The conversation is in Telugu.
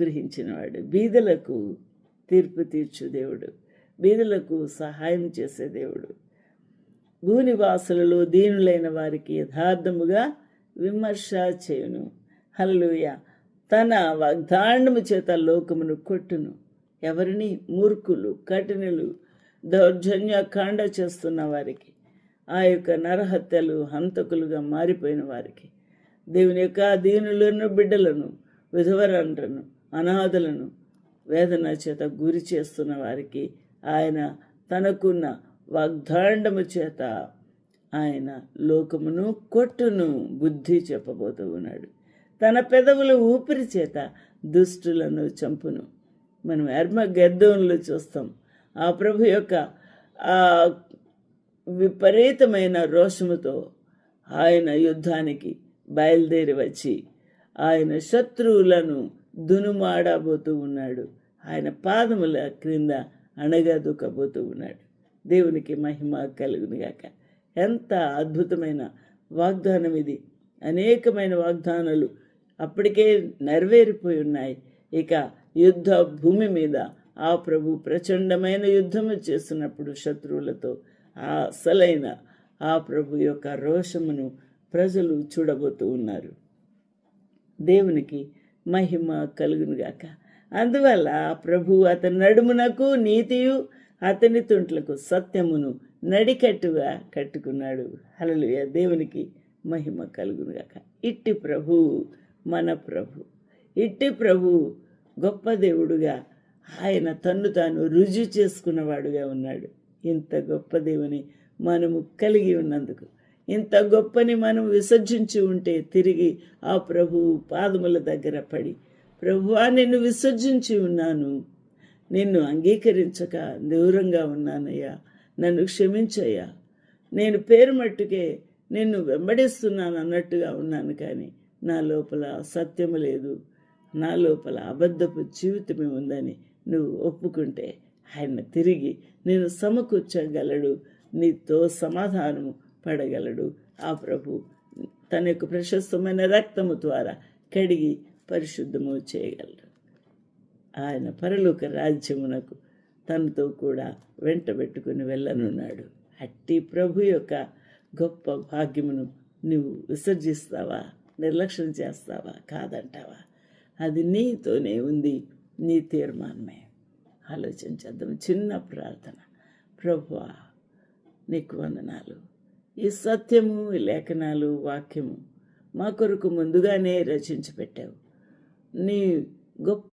గ్రహించినవాడు బీదలకు తీర్పు తీర్చు దేవుడు. బీదలకు సహాయం చేసే దేవుడు. భూనివాసులలో దీనులైన వారికి యథార్థముగా విమర్శ చేయును. హల్లుయ తన వాగ్దానము చేత లోకమును కొట్టును. ఎవరిని? మూర్ఖులు కఠినలు దౌర్జన్య కాండ చేస్తున్న వారికి. ఆ యొక్క నరహత్యలు హంతకులుగా మారిపోయిన వారికి. దేవుని యొక్క దీనులను బిడ్డలను విధవరంటను అనాథలను వేదన చేత గురి చేస్తున్న వారికి ఆయన తనకున్న వాగ్దాండము చేత ఆయన లోకమును కొట్టును బుద్ధి చెప్పబోతూ ఉన్నాడు. తన పెదవుల ఊపిరి చేత దుష్టులను చంపును. మనం ఎర్మ గెద్దోన్లు చూస్తాం. ఆ ప్రభు యొక్క ఆ విపరీతమైన రోషముతో ఆయన యుద్ధానికి బయలుదేరి వచ్చి ఆయన శత్రువులను దునుమాడబోతూ ఉన్నాడు. ఆయన పాదముల క్రింద అణగదుకబోతూ ఉన్నాడు. దేవునికి మహిమ కలుగునిగాక ఎంత అద్భుతమైన వాగ్దానం ఇది. అనేకమైన వాగ్దానాలు అప్పటికే నెరవేరిపోయి ఉన్నాయి. ఇక యుద్ధ భూమి మీద ఆ ప్రభు ప్రచండమైన యుద్ధము చేస్తున్నప్పుడు శత్రువులతో ఆ అసలైన ఆ ప్రభు యొక్క రోషమును ప్రజలు చూడబోతూ ఉన్నారు. దేవునికి మహిమ కలుగునుగాక. అందువల్ల ప్రభు అతని నడుమునకు నీతియు అతని తుంట్లకు సత్యమును నడికట్టుగా కట్టుకున్నాడు. హలలుయ దేవునికి మహిమ కలుగునుగాక. ఇట్టి ప్రభు మన ప్రభు ఇట్టి ప్రభు గొప్ప దేవుడుగా ఆయన తన్ను తాను రుజువు చేసుకున్నవాడుగా ఉన్నాడు. ఇంత గొప్ప దేవుని మనము కలిగి ఉన్నందుకు ఇంత గొప్పని మనం విసర్జించి ఉంటే తిరిగి ఆ ప్రభు పాదముల దగ్గర పడి ప్రభువా నిన్ను విసర్జించి ఉన్నాను. నిన్ను అంగీకరించక దూరంగా ఉన్నానయ్యా. నన్ను క్షమించయ్యా. నేను పేరు మట్టుకే నిన్ను వెంబడిస్తున్నాను అన్నట్టుగా ఉన్నాను కానీ నా లోపల సత్యము లేదు. నా లోపల అబద్ధపు జీవితమే ఉందని నువ్వు ఒప్పుకుంటే ఆయన తిరిగి నేను సమకూర్చగలడు. నీతో సమాధానము పడగలడు. ఆ ప్రభు తన యొక్క ప్రశస్తమైన రక్తము ద్వారా కడిగి పరిశుద్ధము చేయగలడు. ఆయన పరలోక రాజ్యమునకు తనతో కూడా వెంట పెట్టుకుని వెళ్ళనున్నాడు. అట్టి ప్రభు యొక్క గొప్ప భాగ్యమును నువ్వు విసర్జిస్తావా? నిర్లక్ష్యం చేస్తావా? కాదంటావా? అది నీతోనే ఉంది. నీ తీర్మానమే. ఆలోచించేద్దాం చిన్న ప్రార్థన. ప్రభువా నీకు వందనాలు. ఈ సత్యము లేఖనాలు వాక్యము మా కొరకు ముందుగానే రచించి పెట్టావు నీ గొప్ప